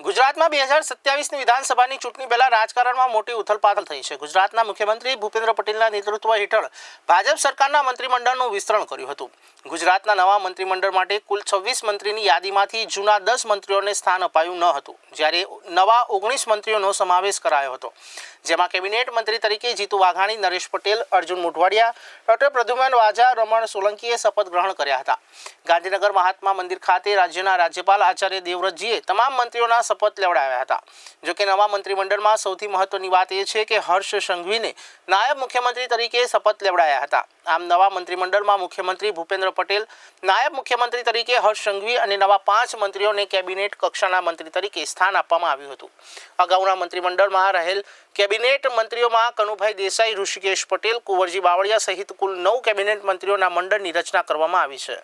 ગુજરાતમાં બે હજાર સત્યાવીસની વિધાનસભાની ચૂંટણી પહેલા રાજકારણમાં મોટી ઉથલપાથલ થઈ છે. ગુજરાતના મુખ્યમંત્રી ભૂપેન્દ્ર પટેલના નેતૃત્વ હેઠળ ભાજપ સરકારના મંત્રીમંડળનું વિસ્તરણ કર્યું હતું. ગુજરાતના નવા મંત્રીમંડળ માટે કુલ છવ્વીસ મંત્રીની યાદીમાંથી જૂના દસ મંત્રીઓને સ્થાન અપાયું ન હતું, જ્યારે નવા ઓગણીસ મંત્રીઓનો સમાવેશ કરાયો હતો. જેમાં કેબિનેટ મંત્રી તરીકે જીતુ વાઘાણી, નરેશ પટેલ, અર્જુન મોઢવાડિયા, ડોક્ટર પ્રદ્યુમન વાજા રમણ સોલંકીએ શપથ ગ્રહણ કર્યા હતા. ગાંધીનગર મહાત્મા મંદિર ખાતે રાજ્યના રાજ્યપાલ આચાર્ય દેવવ્રતજીએ તમામ મંત્રીઓના શપથ લેવડાવ્યા હતા. જોકે નવા મંત્રીમંડળમાં સૌથી મહત્વની વાત એ છે કે હર્ષ સંઘવીને નાયબ મુખ્યમંત્રી તરીકે શપથ લેવડાયા હતા. આમ નવા મંત્રીમંડળમાં મુખ્યમંત્રી ભૂપેન્દ્ર પટેલ, નાયબ મુખ્યમંત્રી તરીકે હર્ષ સંઘવી અને નવા પાંચ મંત્રીઓને કેબિનેટ કક્ષાના મંત્રી તરીકે સ્થાન આપવામાં આવ્યું હતું. અગાઉના મંત્રીમંડળમાં રહેલ કેબિનેટ મંત્રીઓમાં કનુભાઈ દેસાઈ, ઋષિકેશ પટેલ, કુંવરજી બાવળિયા સહિત કુલ નવ કેબિનેટ મંત્રીઓના મંડળની રચના કરવામાં આવી છે.